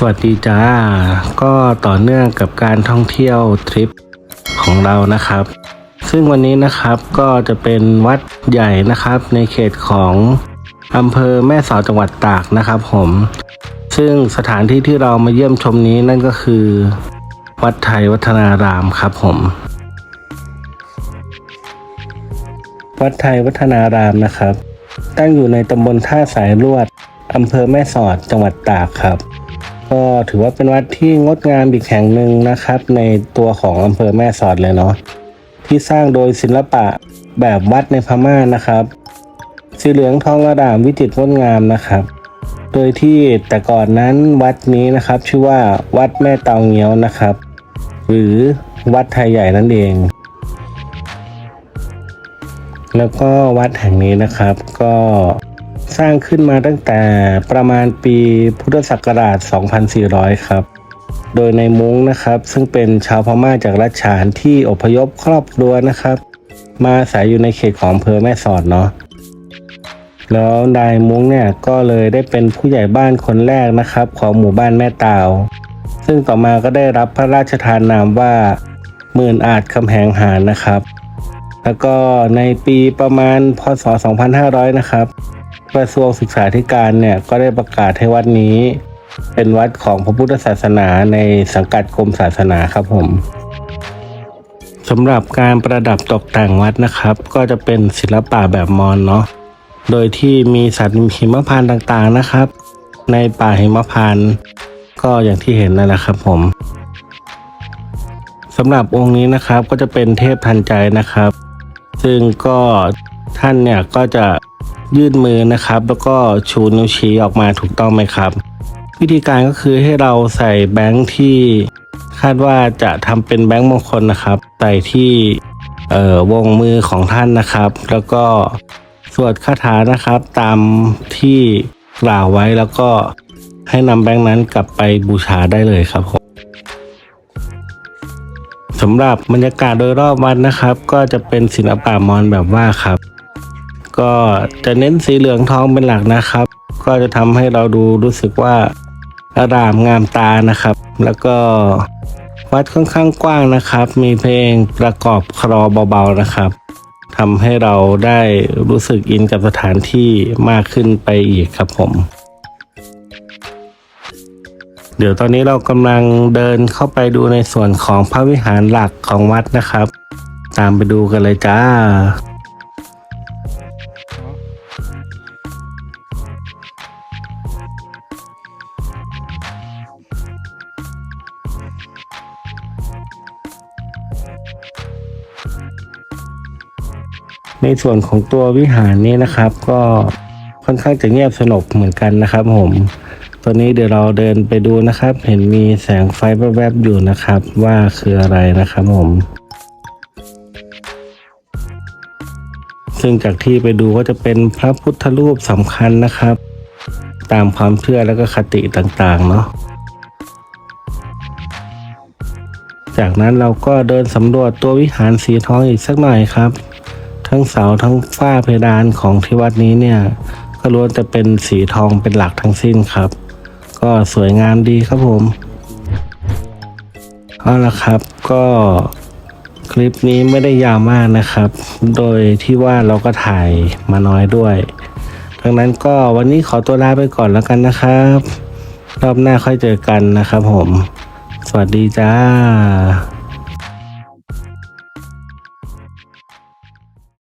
สวัสดีจ้า ก็ต่อเนื่องกับการท่องเที่ยวทริปของเรานะครับ ซึ่งวันนี้นะครับก็จะเป็นวัดใหญ่นะครับในเขตของอำเภอแม่สอดจังหวัดตากนะครับผม ซึ่งสถานที่ที่เรามาเยี่ยมชมนี้นั่นก็คือ วัดไทยวัฒนารามครับผม วัดไทยวัฒนารามนะครับ ตั้งอยู่ในตำบลท่าสายลวดอำเภอแม่สอดจังหวัดตากครับ ก็ถือว่าเป็นวัดที่งดงามอีกแห่งหนึ่งนะครับ ในตัวของอำเภอแม่สอดเลยเนาะที่สร้างโดยศิลปะแบบวัดในพม่านะครับ สีเหลืองทองระดามวิจิตรงดงามนะครับ โดยที่แต่ก่อนนั้นวัดนี้นะครับ ชื่อว่าวัดแม่เตาเงี้ยวนะครับ หรือวัดไทยใหญ่นั่นเอง แล้วก็วัดแห่งนี้นะครับก็ สร้างขึ้นมาตั้งแต่ประมาณปีพุทธศักราช 2400 ครับ โดยในมุ้งนะครับซึ่งเป็นชาวพม่าจากรัชฉานที่อพยพครอบครัวนะครับ มาอาศัยอยู่ในเขตของอำเภอแม่สอดเนาะแล้วนายมุ้งเนี่ยก็เลยได้เป็นผู้ใหญ่บ้านคนแรกนะครับ ของหมู่บ้านแม่ตาว ซึ่งต่อมาก็ได้รับพระราชทานนามว่าหมื่นอาจคำแหงหารนะครับ แล้วก็ในปีประมาณพศ 2500 นะครับ กระทรวงศึกษาธิการเนี่ยก็ได้ประกาศให้วัดนี้ เป็นวัดของพระพุทธศาสนาในสังกัดกรมศาสนาครับผมสำหรับการประดับตกแต่งวัดนะครับ ก็จะเป็นศิลปะแบบมอญเนาะโดยที่มีสัตว์หิมพานต์ต่างๆนะครับ ในป่าหิมพานต์ก็อย่างที่เห็นนั่นแหละครับผมสำหรับองค์นี้นะครับก็จะเป็นเทพทันใจนะครับ ซึ่งก็ท่านเนี่ยก็จะ ยื่นมือนะครับ แล้วก็ชูนิ้วชี้ออกมาถูกต้องไหมครับ วิธีการก็คือให้เราใส่แบงค์ที่คาดว่าจะทำเป็นแบงค์มงคลนะครับ ใส่ที่เอ่อวงมือของท่านนะครับ แล้วก็สวดคาถานะครับตามที่กล่าวไว้แล้วก็ให้นำแบงค์นั้นกลับไปบูชาได้เลยครับผมสำหรับบรรยากาศโดยรอบวัดนะครับ ก็จะเป็นศิลปะมอญแบบว่าครับ ก็จะเน้นสีเหลืองทองเป็นหลักนะครับ ก็จะทำให้เราดูรู้สึกว่าอารามงามตานะครับ แล้วก็วัดค่อนข้างกว้างนะครับ มีเพลงประกอบคลอเบาๆนะครับทำให้เราได้รู้สึกอินกับสถานที่มากขึ้นไปอีกครับผม เดี๋ยวตอนนี้เรากำลังเดินเข้าไปดูในส่วนของพระวิหารหลักของวัดนะครับ ตามไปดูกันเลยจ้า ในส่วนของตัววิหารนี้นะครับก็ค่อนข้างจะเงียบสงบเหมือนกันนะครับ ผมตอนนี้เดี๋ยวเราเดินไปดูนะครับ เห็นมีแสงไฟแวบๆอยู่นะครับ ว่าคืออะไรนะครับผมซึ่งจากที่ไปดูก็จะเป็นพระพุทธรูปสำคัญนะครับ ตามความเชื่อและก็คติต่างๆเนาะจากนั้นเราก็เดินสำรวจตัววิหารสีทองอีกสักหน่อยครับ ทั้งเสาทั้งฝ้าเพดานของที่วัดนี้เนี่ยก็ล้วนแต่เป็นสีทองเป็นหลักทั้งสิ้นครับ ก็สวยงามดีครับผมเอาละครับก็คลิปนี้ไม่ได้ยาวมากนะครับ โดยที่ว่าเราก็ถ่ายมาน้อยด้วยดังนั้นก็วันนี้ขอตัวลาไปก่อนแล้วกันนะครับ รอบหน้าค่อยเจอกันนะครับผม สวัสดีจ้า